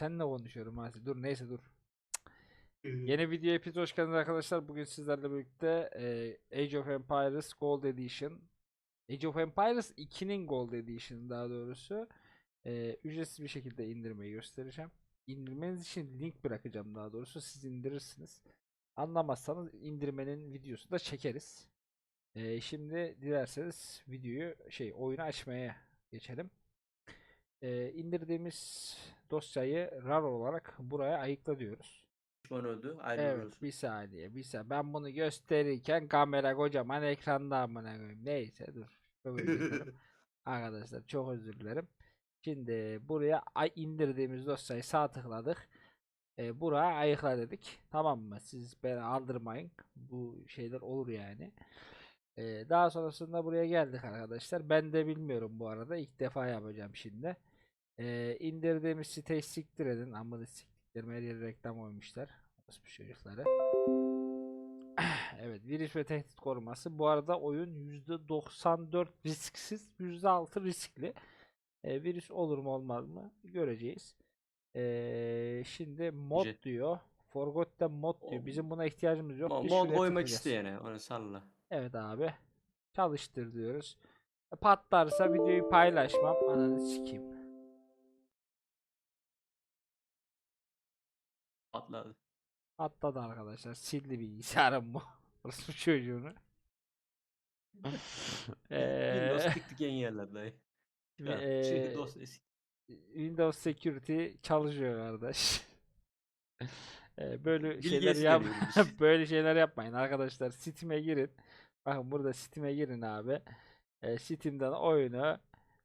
Seninle konuşuyorum Asi. Dur neyse dur. Yeni video hepiniz hoş geldiniz arkadaşlar. Bugün sizlerle birlikte e, Age of Empires Gold Edition Age of Empires 2'nin Gold Edition daha doğrusu e, ücretsiz bir şekilde indirmeyi göstereceğim. İndirmeniz için link bırakacağım daha doğrusu. Siz indirirsiniz. Anlamazsanız indirmenin videosu da çekeriz. E, şimdi dilerseniz videoyu şey oyunu açmaya geçelim. E, indirdiğimiz dosyayı RAR olarak buraya ayıkla diyoruz. Düşman öldü. Evet Ayrılıyoruz. bir saniye bir saniye. Ben bunu gösterirken kamera kocaman ekranda amına koyayım. Neyse dur. Çok özür dilerim. Arkadaşlar çok özür dilerim. Şimdi buraya ay indirdiğimiz dosyayı sağ tıkladık. E, buraya ayıkla dedik. Tamam mı? Siz beni aldırmayın. Bu şeyler olur yani. E, daha sonrasında buraya geldik arkadaşlar. Ben de bilmiyorum bu arada. İlk defa yapacağım şimdi. E, indirdiğimiz siteyi siktir edin. Amına siktiklerim her yere reklam koymuşlar. Orospu çocukları. Evet virüs ve tehdit koruması. Bu arada oyun %94 risksiz, %6 riskli. E, virüs olur mu olmaz mı göreceğiz. E, şimdi mod Ücret- diyor. Forgotten mod diyor. Bizim buna ihtiyacımız yok. Mo- Mod koymak isteyene onu salla. Evet abi. Çalıştır diyoruz. Patlarsa videoyu paylaşmam. Ananı sikeyim. Patladı. Patladı arkadaşlar. Sildi bilgisayarım bu. Orası çocuğunu. Windows Eee, tık tık en yerler dayı. şimdi, şey, DOS eski. Windows Security çalışıyor kardeş. Eee, böyle Bill şeyler yap deniyormuş. böyle şeyler yapmayın arkadaşlar. Steam'e girin. Bakın burada Steam'e girin abi. Eee, Steam'den oyunu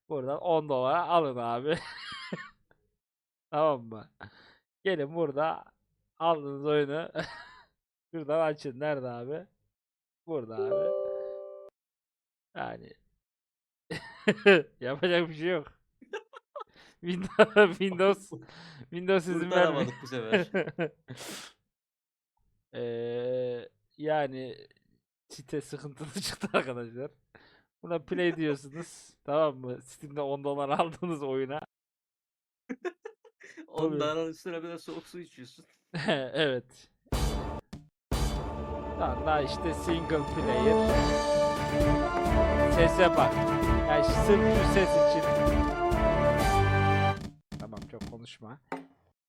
buradan 10 dolara alın abi. Tamam mı? Gelin burada aldığınız oyunu şuradan açın. Nerede abi? Burada abi. Yani yapacak bir şey yok. Windows Windows Windows izin vermiyor. Bu sefer. Eee, yani site sıkıntılı çıktı arkadaşlar. Buna play diyorsunuz. tamam mı? Steam'de 10 dolar aldığınız oyuna. Ondan üstüne bir de soğuk su içiyorsun. evet. Daha, daha işte single player. Sese bak. Ya sırf şu ses için. Tamam çok konuşma.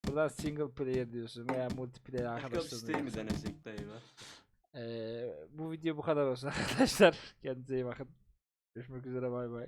Buradan single player diyorsun veya multiplayer arkadaşlarına siteyi mi denesek dayı be? Ee, bu video bu kadar olsun arkadaşlar. Kendinize iyi bakın. Görüşmek üzere bay bay.